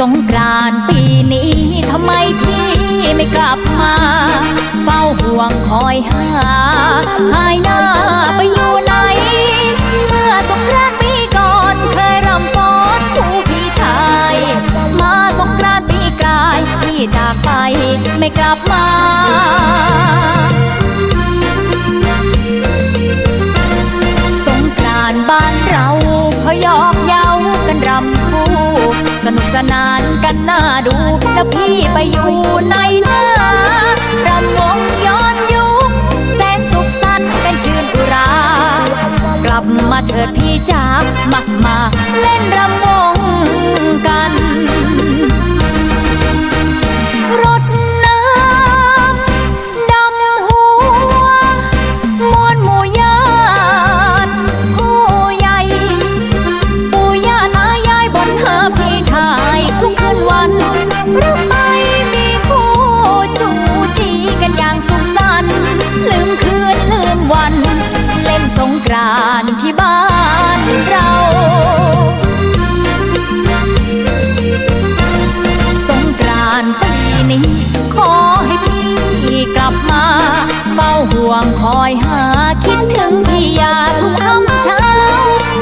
สงกรานต์ปีนี้ทำไมพี่ไม่กลับมา เฝ้าห่วงคอยหาหายหน้าไปอยู่ไหน เมื่อสงกรานต์ปีก่อนเคยรำฟ้อนคู่พี่ชาย มาสงกรานต์ปีกลายพี่จากไปไม่กลับมา นานกันน่าดู แล้วพี่ไปอยู่ในหน้ารำวงย้อนยุคแสนสุขสันต์กันชื่นอุรา กลับมาเถิดพี่จ๋ามามาเล่นรำ ที่บ้านเราสงกรานต์ปีนี้ ขอให้พี่กลับมา เฝ้าห่วงคอยหาคิดถึงพี่อยาทุกคำเช้า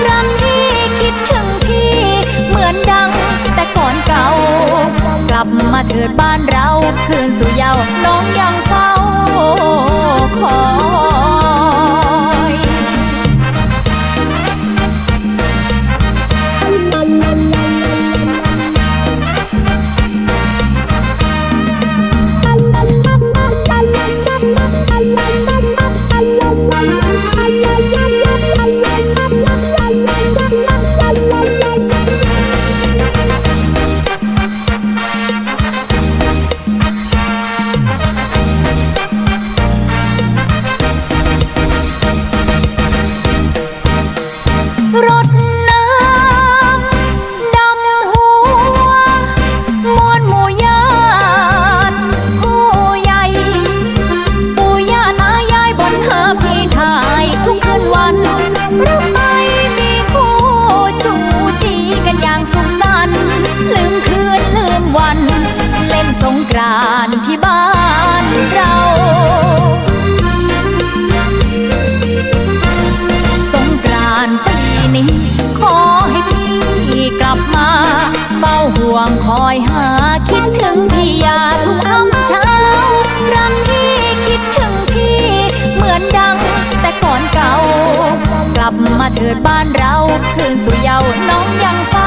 รักพี่คิดถึงพี่เหมือนดังแต่ก่อนเก่า กลับมาเถิดบ้านเรา คืนสู่เยาว์น้องยัง ทุกคืนวันหรือไม่มีคู่จูจีกันอย่างสุขสันต์ลืมคืนลืมวัน เล่นสงกรานต์ที่บ้านเราสงกรานต์ปีนี้ ขอให้พี่กลับมา เฝ้าห่วงคอยหา เถิดบ้านเรา คืนสู่เยาว์น้องยัง